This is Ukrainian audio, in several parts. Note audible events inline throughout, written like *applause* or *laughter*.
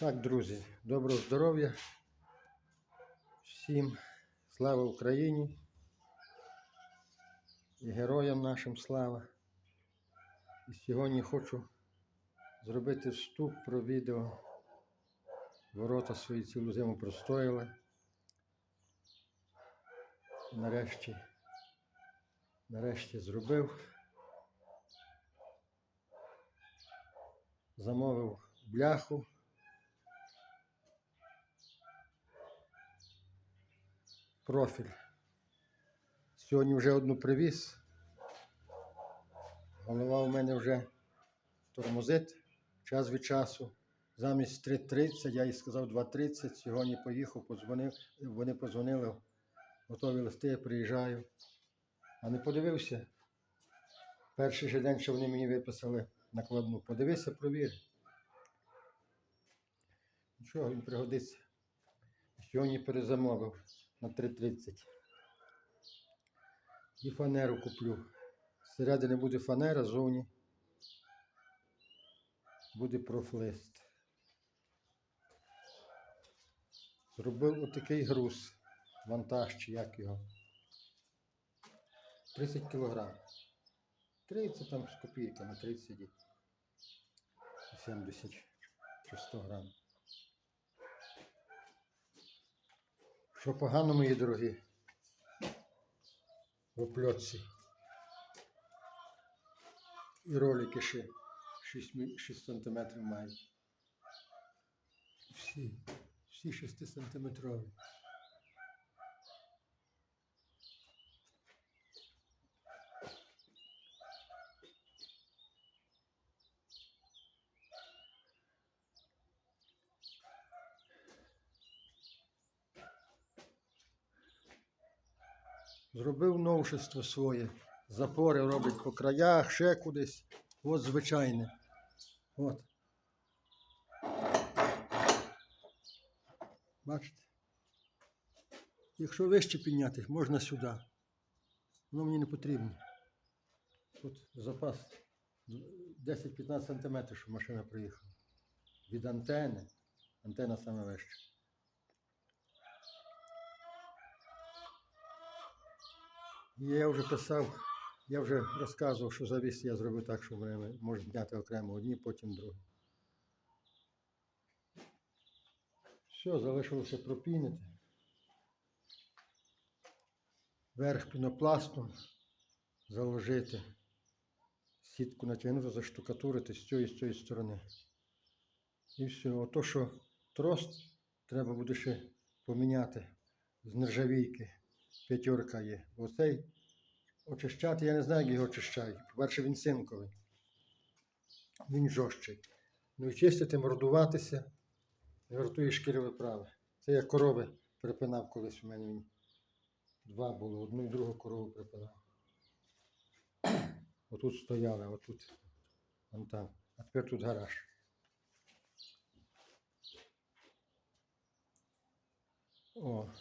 Так, друзі, доброго здоров'я. Всім слава Україні і героям нашим слава. І сьогодні хочу зробити вступ про відео. Ворота свої цілу зиму простояли. Нарешті, нарешті зробив. Замовив бляху. Профіль. Сьогодні вже одну привіз. Голова у мене вже тормозить час від часу. Замість 3.30, я їй сказав 2.30. Сьогодні поїхав, подзвонив, вони подзвонили, готові листи, я приїжджаю. А не подивився. Перший же день, що вони мені виписали накладну. Подивися, провір. Нічого, він пригодиться. Сьогодні перезамовив на 3.30. І фанеру куплю. Зсередини буде фанера, зовні буде профлист. Зробив отакий груз, вантаж чи як його. 30 кілограм. 30 там з копійками, 30 і 70 чи 100 грам. Що погано, мої дорогі, в опльотці. І ролики ще 6, 6 сантиметрів мають. Всі, всі 6 сантиметрові. Зробив новшество своє. Запори робить по краях, ще кудись. От звичайне. От. Бачите? Якщо вище підняти, можна сюди. Воно мені не потрібно. Тут запас 10-15 см, щоб машина приїхала. Від антени. Антена саме вища. Я вже писав, я вже розказував, що завіс я зробив так, що вони можуть зняти окремо одні, потім другі. Все, залишилося пропінити. Верх пінопластом заложити, сітку натягнути, заштукатурити з цієї з цієї сторони. І все. Ото, що трост треба буде ще поміняти з нержавійки. П'ятерка є. Оцей очищати, я не знаю, як його очищають. По-перше, він синковий. Він жорсткий. Ну і чистити, мордуватися, і вартує шкіри виправи. Це я корови припинав колись у мене. Він. Два було, одну і другу корову припинав. *clears throat* Отут стояли, отут. Вон там. А тепер тут гараж. О.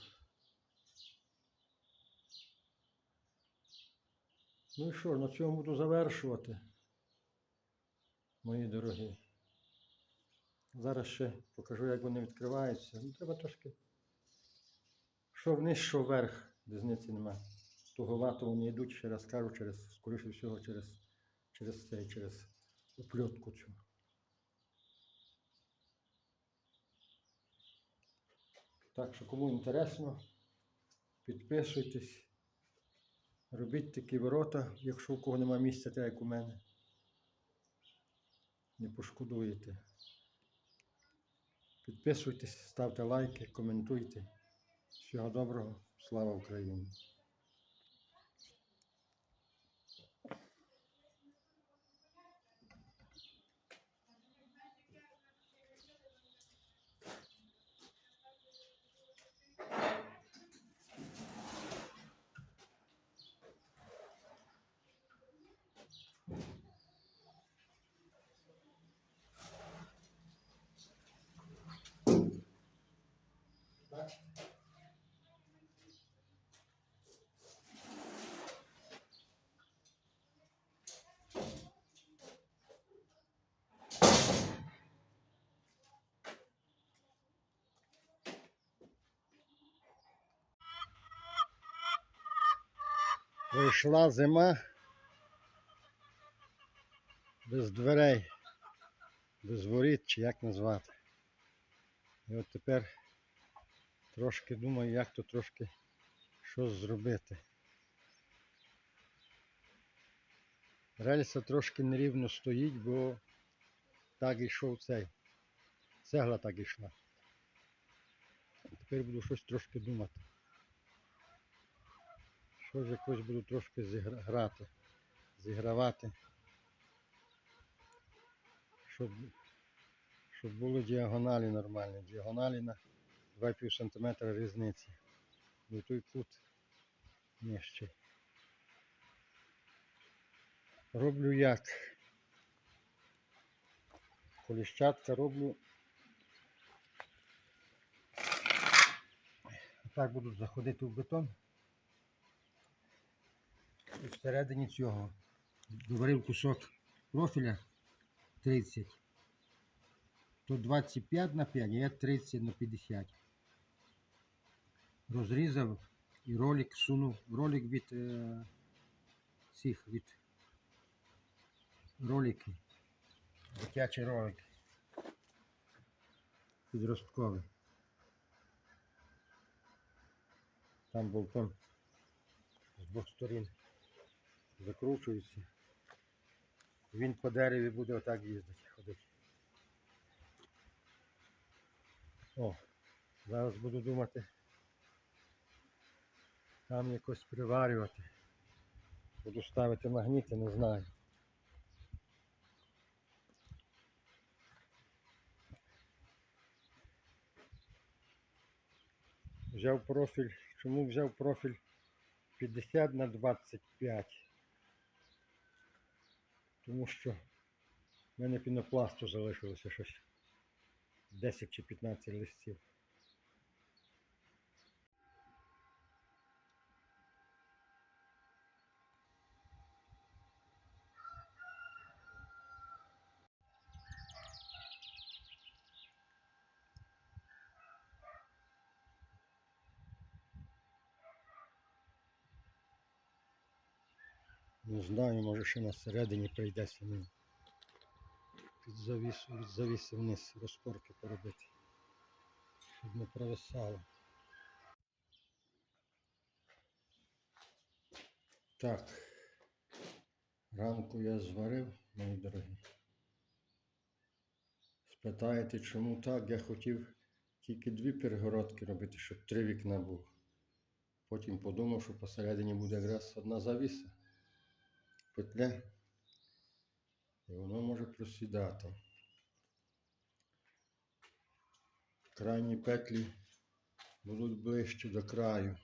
Ну і що, на цьому буду завершувати, мої дорогі. Зараз ще покажу, як вони відкриваються. Ну, треба трошки. Що вниз, що вверх, різниці нема. Туговато вони йдуть, ще раз кажу, через, скоріше всього, через, через цей, через опльотку цю. Так що, кому інтересно, підписуйтесь. Робіть такі ворота, якщо у кого нема місця, так як у мене. Не пошкодуєте. Підписуйтесь, ставте лайки, коментуйте. Всього доброго. Слава Україні! Пройшла зима без дверей, без воріт, чи як назвати. І от тепер трошки думаю, як то трошки щось зробити. Рельса трошки нерівно стоїть, бо так ішов цей. Цегла так ішла. Тепер буду щось трошки думати. Щось якось буду трошки зігра- грати, зігравати. Щоб, щоб були діагоналі нормальні. Діагоналі на 2,5 см різниці. Бо той кут нижчий. Роблю як? Коліщатка роблю. Так будуть заходити в бетон. І всередині цього доварив кусок профіля 30. То 25 на 5, а я 30 на 50. Розрізав і ролик сунув. Ролик від е, цих від ролики. Дитячий ролик. Підростковий. Там болтон з двох сторін закручується. Він по дереві буде отак їздити, ходити. О, зараз буду думати там якось приварювати. Буду ставити магніти, не знаю. Взяв профіль. Чому взяв профіль 50 на 25? Тому що в мене пінопласту залишилося щось 10 чи 15 листів. Не знаю, може ще на середині прийдеться мені під завісу, від завіси вниз розпорки поробити, щоб не провисало. Так, ранку я зварив, мої дорогі. Спитаєте, чому так? Я хотів тільки дві перегородки робити, щоб три вікна було. Потім подумав, що посередині буде якраз одна завіса петля, і воно може просідати. Крайні петлі будуть ближче до краю.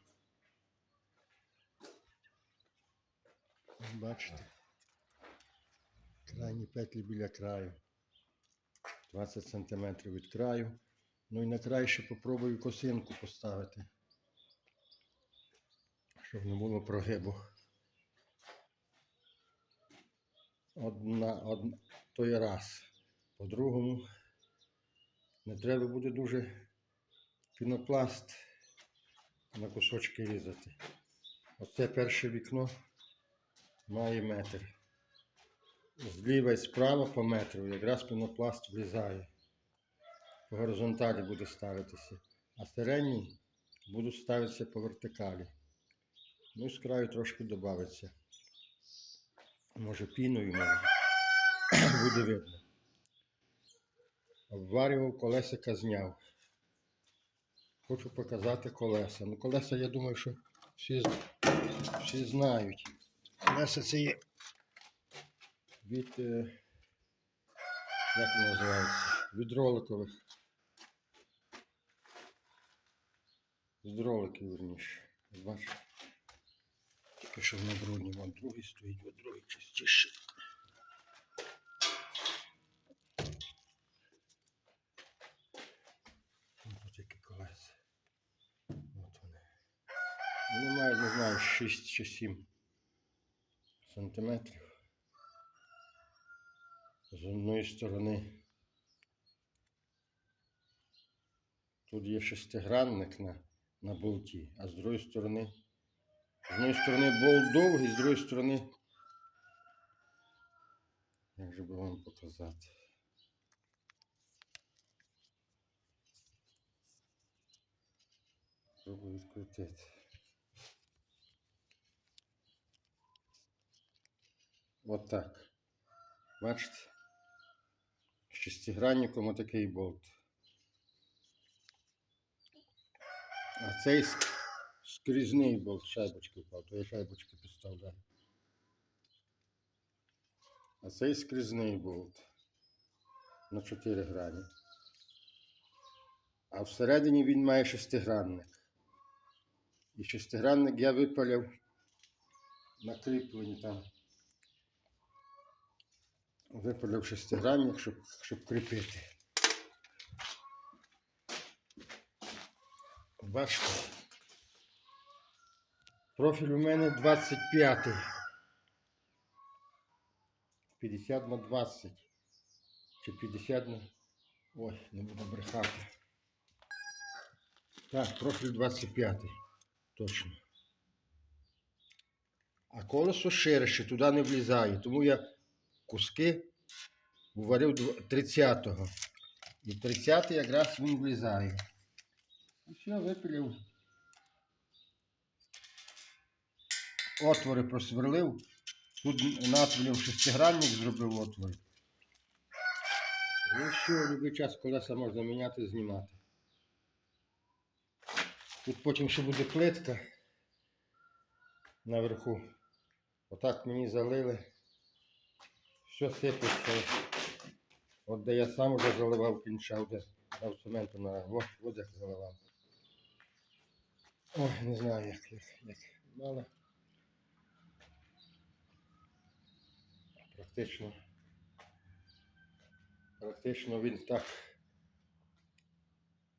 Бачите? Крайні петлі біля краю. 20 см від краю. Ну і на край ще попробую косинку поставити, щоб не було прогибу. Одна, одна, той раз. По-другому не треба буде дуже пінопласт на кусочки різати. Оце перше вікно має метр. Зліва і справа по метру якраз пінопласт влізає. По горизонталі буде ставитися, а середній будуть ставитися по вертикалі. Ну і з краю трошки додається. Може піною може. *clears throat* Буде видно. Обварював колесика зняв. Хочу показати колеса. Ну, колеса, я думаю, що всі, всі знають. Колеса це є від, е, як вони називаються? Від роликових. З роликів, верніше. Бачите? Тільки на брудні, вон другий стоїть, от другий частіше. Тут які колеса. От вони. Вони мають, не знаю, 6 чи 7 сантиметрів. З одної сторони тут є шестигранник на, на болті, а з другої сторони З однієї сторони болт довгий, з другої сторони. Як же би вам показати? Пробую відкрутити. От так. Бачите? Шестигранником отакий болт. А цей скрізний болт шайбочки впав, то я шайбочки підставляю. А цей скрізний болт на 4 грані. А всередині він має шестигранник. І шестигранник я випалив на кріпленні там. Випалив шестигранник, щоб, щоб кріпити. Бачите? Профіль у мене 25. 50 на 20. Чи 50 на. Ой, не буду брехати. Так, профіль 25. Точно. А колесо ширше, туди не влізає. Тому я куски варив 30-го. І 30-й якраз він влізає. І все, випилив. Отвори просверлив. Тут натвілів шестигранник зробив. І все, в будь-який час колеса можна міняти, знімати. Тут потім ще буде плитка наверху. Отак мені залили. Все сипеться. От де я сам вже заливав кінчав, де дав цементу на от заливав. Ой, не знаю як, як, як. Але практично. Практично він так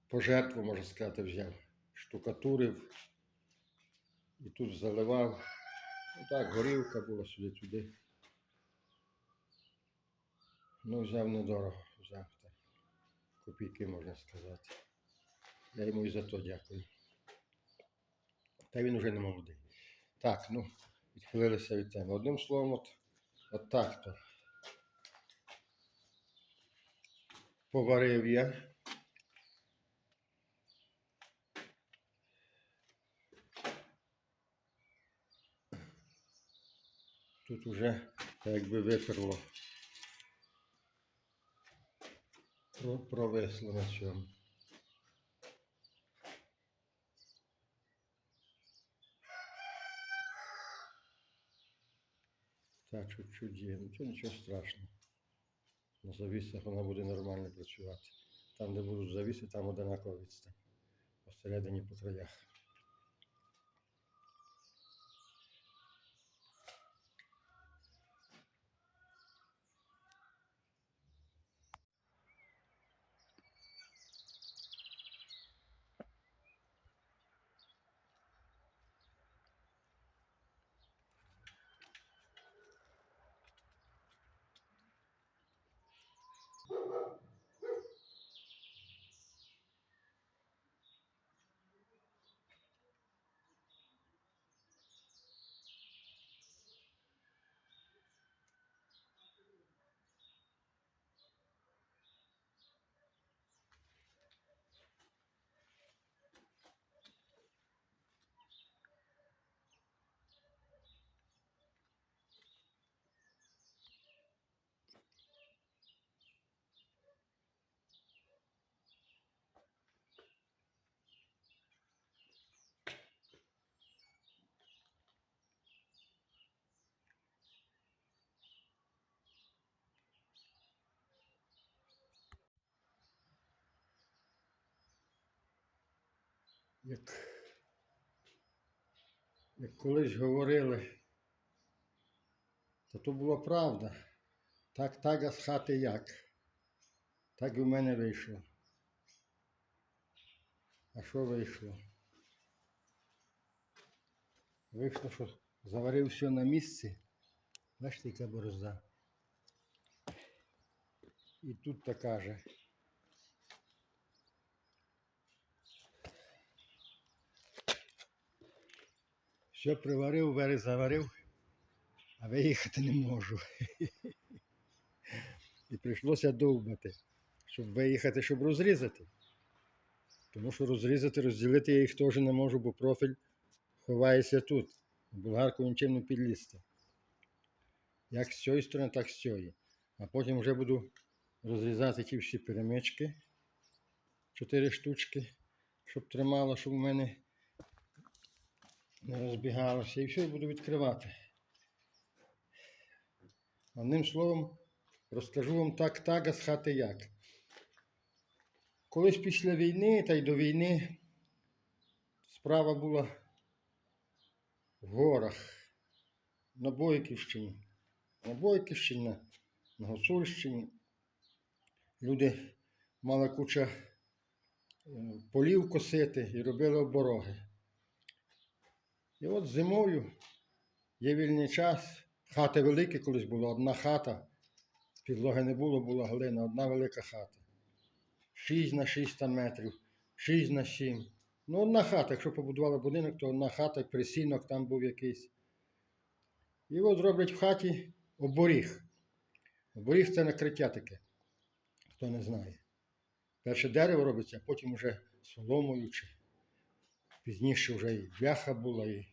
пожертву, можна сказати, взяв. Штукатурив і тут заливав. Так, горілка була сюди-туди. Ну, взяв недорого, взяв так. Копійки, можна сказати. Я йому і за то дякую. Та він вже не молодий. Так, ну, відхилилися від теми. Одним словом, от, от так то. Поварив я. Тут уже якби виперло. Про- Провисло на цьому. Так, чуть-чуть. Ну, це нічого страшного. На завісах вона буде нормально працювати. Там, де будуть завіси, там одинакова відстань. Посередині по краях. Як, як колись говорили, то то була правда. Так, так, а з хати як. Так і в мене вийшло. А що вийшло? Вийшло, що заварив все на місці. Бачите, яка борозда. І тут така же. Все приварив, верх заварив, а виїхати не можу. І прийшлося довбати, щоб виїхати, щоб розрізати. Тому що розрізати, розділити я їх теж не можу, бо профіль ховається тут. Болгарку нічим не підлізти. Як з цієї сторони, так з цієї. А потім вже буду розрізати ті всі перемички. Чотири штучки, щоб тримало, щоб у мене не розбігалося. І все, буду відкривати. Одним словом, розкажу вам так, так, а з хати як. Колись після війни та й до війни справа була в горах на Бойківщині. На Бойківщині, на, на Гуцульщині. Люди мали куча е, полів косити і робили обороги. І от зимою є вільний час. Хати великі колись була, одна хата. Підлоги не було, була глина, одна велика хата. 6 на 6 метрів, 6 на 7. Ну, одна хата, якщо побудували будинок, то одна хата, присінок там був якийсь. І от роблять в хаті оборіг. Оборіг це накриття таке, хто не знає. Перше дерево робиться, а потім вже соломою чи пізніше вже і бляха була, і,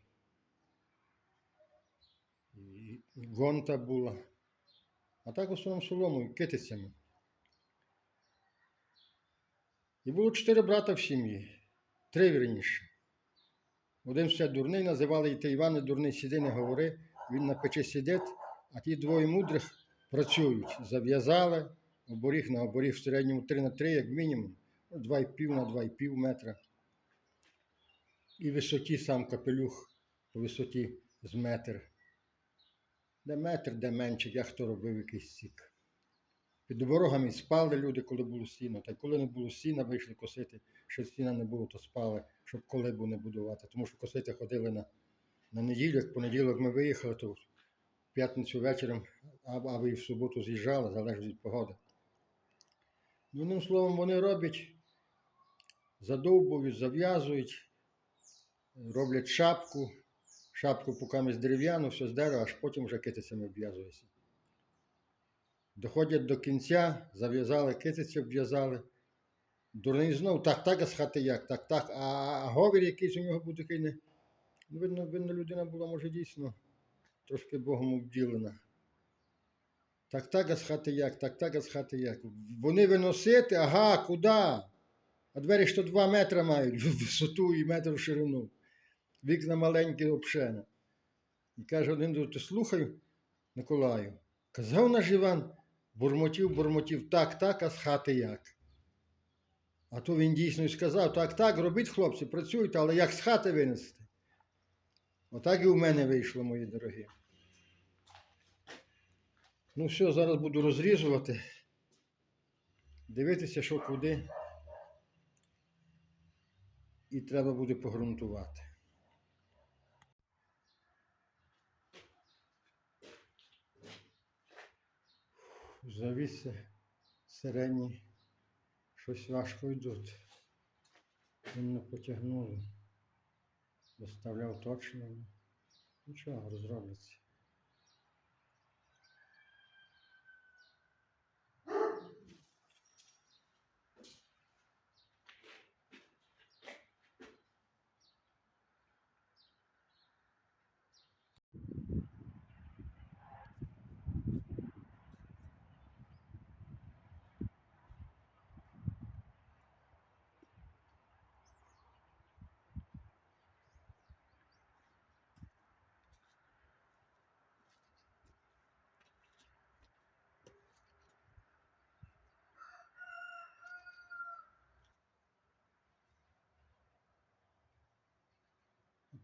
і, гонта була. А так в основному соломою, китицями. І було чотири брата в сім'ї, три вірніше. Один все дурний, називали і ти Іване дурний, сіди, не говори, він на печі сидить, а ті двоє мудрих працюють. Зав'язали оборіг на оборіг в середньому 3 на 3, як мінімум, ну, 2,5 на 2,5 метра. І висоті сам капелюх по висоті з метр. Де метр, де менше, я хто робив якийсь сік. Під ворогами спали люди, коли було сіно. Та й коли не було сіна, вийшли косити, що сіна не було, то спали, щоб колибу не будувати. Тому що косити ходили на, на неділю, в понеділок ми виїхали, то в п'ятницю вечором, або, і в суботу з'їжджали, залежить від погоди. Ну, одним словом, вони роблять, задовбують, зав'язують, роблять шапку, шапку покамість дерев'яну, все з дерева, аж потім вже китицями обв'язується. Доходять до кінця, зав'язали китиці, обв'язали. Дурний знов, так, так, а з хати як, так, так. А говір якийсь у нього був такий не. Ну, видно, видно, людина була, може, дійсно трошки Богом обділена. Так, так, а з хати як, так, так, а з хати як. Вони виносити, ага, куди? А двері ж то 2 метри мають в *laughs* висоту і метр в ширину. Вікна маленькі обшена. І каже один ти слухай, Миколаю. Казав наш Іван, бурмотів, бурмотів, так, так, а з хати як. А то він дійсно й сказав, так, так, робіть, хлопці, працюйте, але як з хати винести? Отак і у мене вийшло, мої дорогі. Ну все, зараз буду розрізувати, дивитися, що куди. І треба буде погрунтувати. Завіси сирені, щось важко йдуть. Він не потягнули. Доставляв точно. Нічого, розробляться.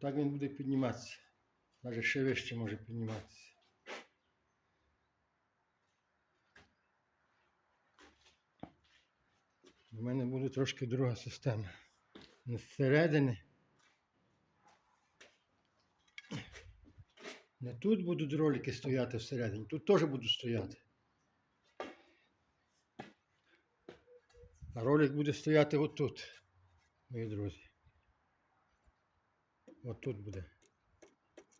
Так він буде підніматися. Навіть ще вище може підніматися. У мене буде трошки друга система. Не зсередини. Не тут будуть ролики стояти всередині, тут теж будуть стояти. А ролик буде стояти отут, мої друзі. От тут буде.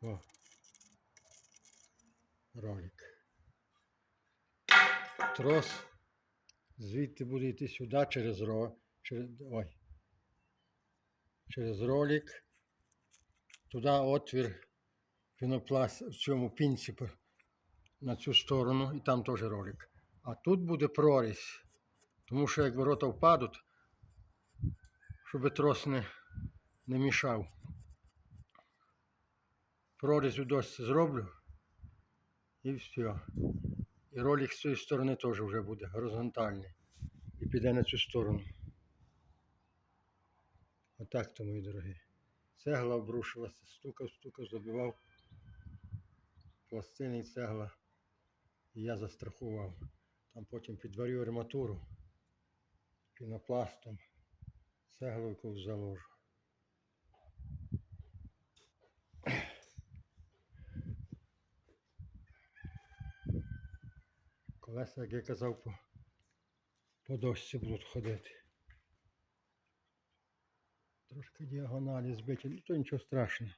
О. Ролик. Трос звідти буде йти сюди через ро. Через, ой. Через ролик. Туди отвір пінопласт в цьому пінці на цю сторону, і там теж ролик. А тут буде прорізь. Тому що як ворота впадуть, щоб трос не, не мішав. Прорізь у дошці зроблю. І все. І ролик з цієї сторони теж вже буде горизонтальний. І піде на цю сторону. Отак то, мої дорогі. Цегла обрушилася, стукав, стукав, забивав пластини і цегла. І я застрахував. Там потім підварю арматуру пінопластом, цегловку заложу. Колеса, як я казав, по, по дошці будуть ходити. Трошки діагоналі збиті, ну то нічого страшного.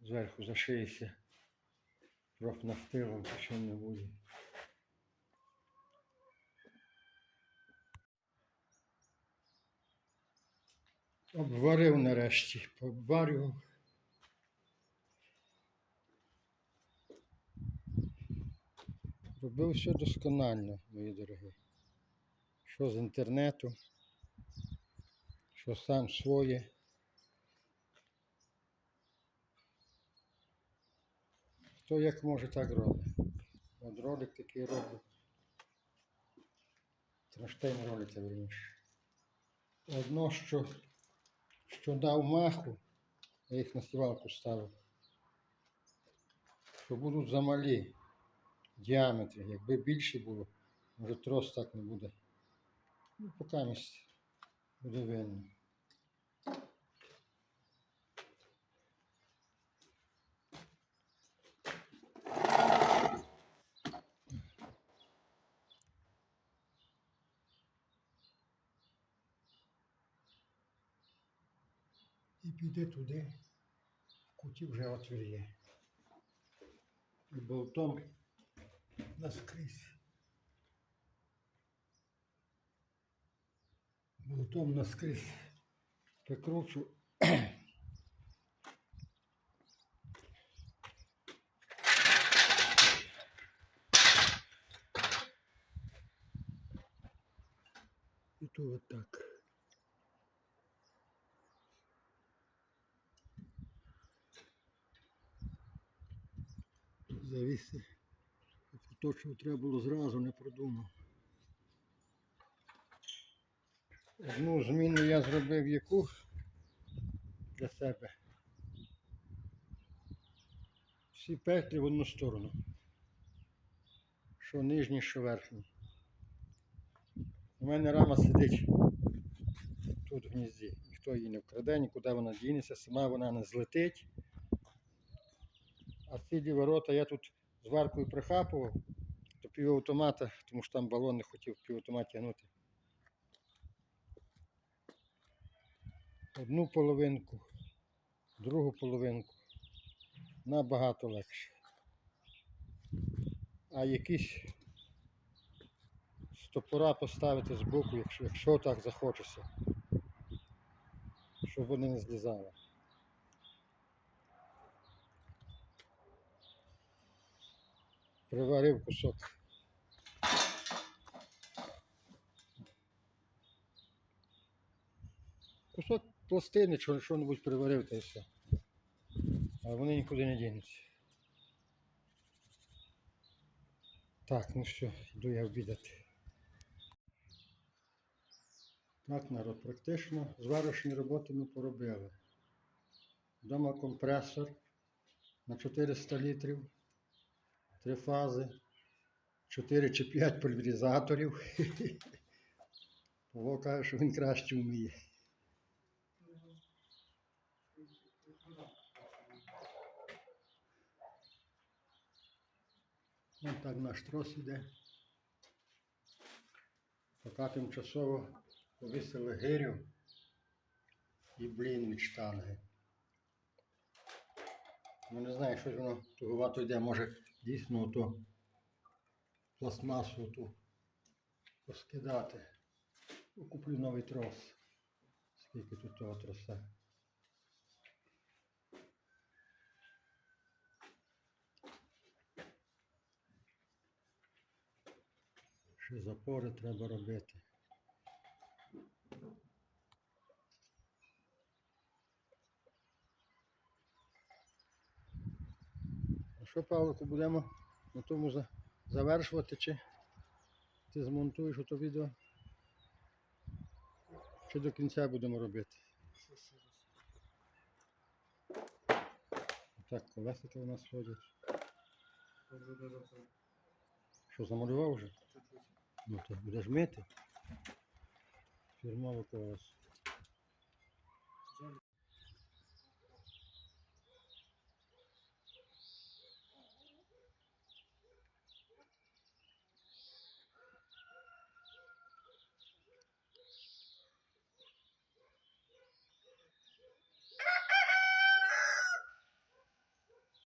Зверху зашиється. Профнафтилом, що не буде. Обварив нарешті, пообварював. Робив все досконально, мої дорогі. Що з інтернету, що сам своє. Хто як може, так робить. От ролик такий роблю. Траштейн ролик, верніше. Одно, що, що дав маху, я їх на стівалку ставив. Що будуть замалі діаметри. Якби більше було, може трос так не буде. Ну, поки місць буде видно. І піде туди, в куті вже отвір є. І болтом наскрізь. Болтом наскрізь прикручу. І то вот так. Завіси. Поточно треба було зразу, не продумав. Одну зміну я зробив яку для себе. Всі петлі в одну сторону. Що нижній, що верхній. У мене рама сидить тут в гнізді. Ніхто її не вкраде, нікуди вона дінеться, сама вона не злетить. А ці ворота я тут зваркою прихапував півавтомата, тому що там балон не хотів півавтомат тягнути. Одну половинку, другу половинку набагато легше. А якісь стопора поставити збоку, якщо, якщо так захочеться, щоб вони не злізали. Приварив кусок. Пластини, що, що-небудь приварив та все. А вони нікуди не дінуться. Так, ну все, йду я обідати. Так, народ, практично зварочні роботи ми поробили. Дома компресор на 400 літрів, три фази, 4 чи 5 пульверизаторів. *laughs* Павло каже, що він краще вміє. Ось так наш трос іде. Поки тимчасово повісили гирю і блін від штанги. Ну не знаю, щось воно туговато йде, може дійсно ту пластмасу ту поскидати. Ну, Куплю новий трос. Скільки тут того троса. Ще запори треба робити. А що, Павлику, будемо на тому завершувати чи ти змонтуєш ото відео? Чи до кінця будемо робити? Так, колесики у нас ходять. Що, замалював вже? Ну то будеш мити. Фірмове колесо.